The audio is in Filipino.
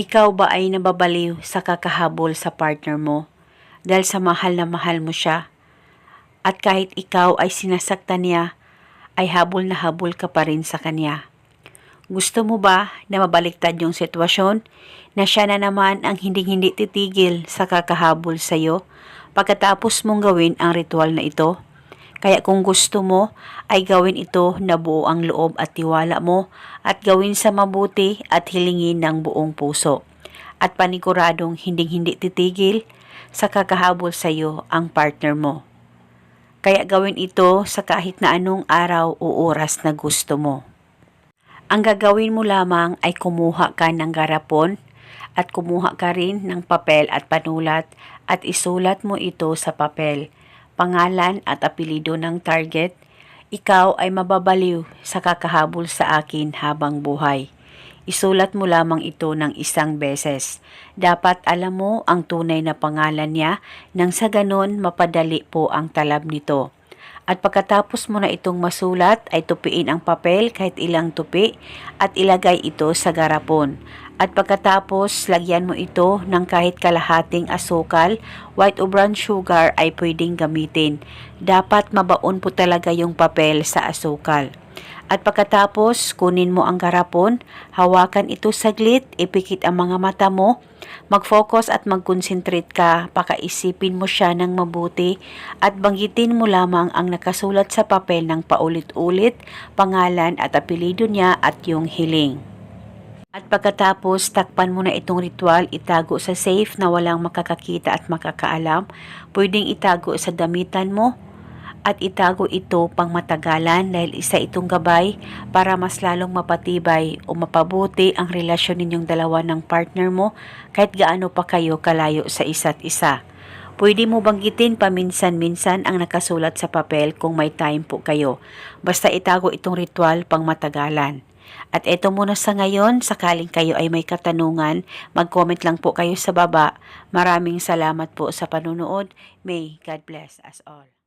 Ikaw ba ay nababaliw sa kakahabol sa partner mo dahil sa mahal na mahal mo siya? At kahit ikaw ay sinasaktan niya, ay habol na habol ka pa rin sa kanya. Gusto mo ba na mabaliktad yung sitwasyon na siya na naman ang hindi-hindi titigil sa kakahabol sa iyo pagkatapos mong gawin ang ritual na ito? Kaya kung gusto mo, ay gawin ito na buo ang loob at tiwala mo at gawin sa mabuti at hilingin ng buong puso. At paniguradong hinding-hindi titigil sa kakahabol sa iyo ang partner mo. Kaya gawin ito sa kahit na anong araw o oras na gusto mo. Ang gagawin mo lamang ay kumuha ka ng garapon at kumuha ka rin ng papel at panulat at isulat mo ito sa papel, pangalan at apelido ng target. Ikaw ay mababaliw sa kakahabol sa akin habang buhay. Isulat mo lamang ito ng isang beses. Dapat alam mo ang tunay na pangalan niya nang sa ganon mapadali po ang talab nito. At pagkatapos mo na itong masulat ay tupiin ang papel kahit ilang tupi at ilagay ito sa garapon. At pagkatapos lagyan mo ito ng kahit kalahating asukal, white o brown sugar ay pwedeng gamitin. Dapat mabaon po talaga yung papel sa asukal. At pagkatapos, kunin mo ang garapon, hawakan ito saglit, ipikit ang mga mata mo, mag-focus at mag-concentrate ka, pakaisipin mo siya ng mabuti at banggitin mo lamang ang nakasulat sa papel ng paulit-ulit, pangalan at apelido niya at yung hiling. At pagkatapos, takpan mo na itong ritual, itago sa safe na walang makakakita at makakaalam. Pwedeng itago sa damitan mo at itago ito pang matagalan dahil isa itong gabay para mas lalong mapatibay o mapabuti ang relasyon ninyong dalawa ng partner mo kahit gaano pa kayo kalayo sa isa't isa. Pwede mo banggitin paminsan-minsan ang nakasulat sa papel kung may time po kayo. Basta itago itong ritual pang matagalan. At eto muna sa ngayon, sakaling kayo ay may katanungan, mag-comment lang po kayo sa baba. Maraming salamat po sa panunood. May God bless us all.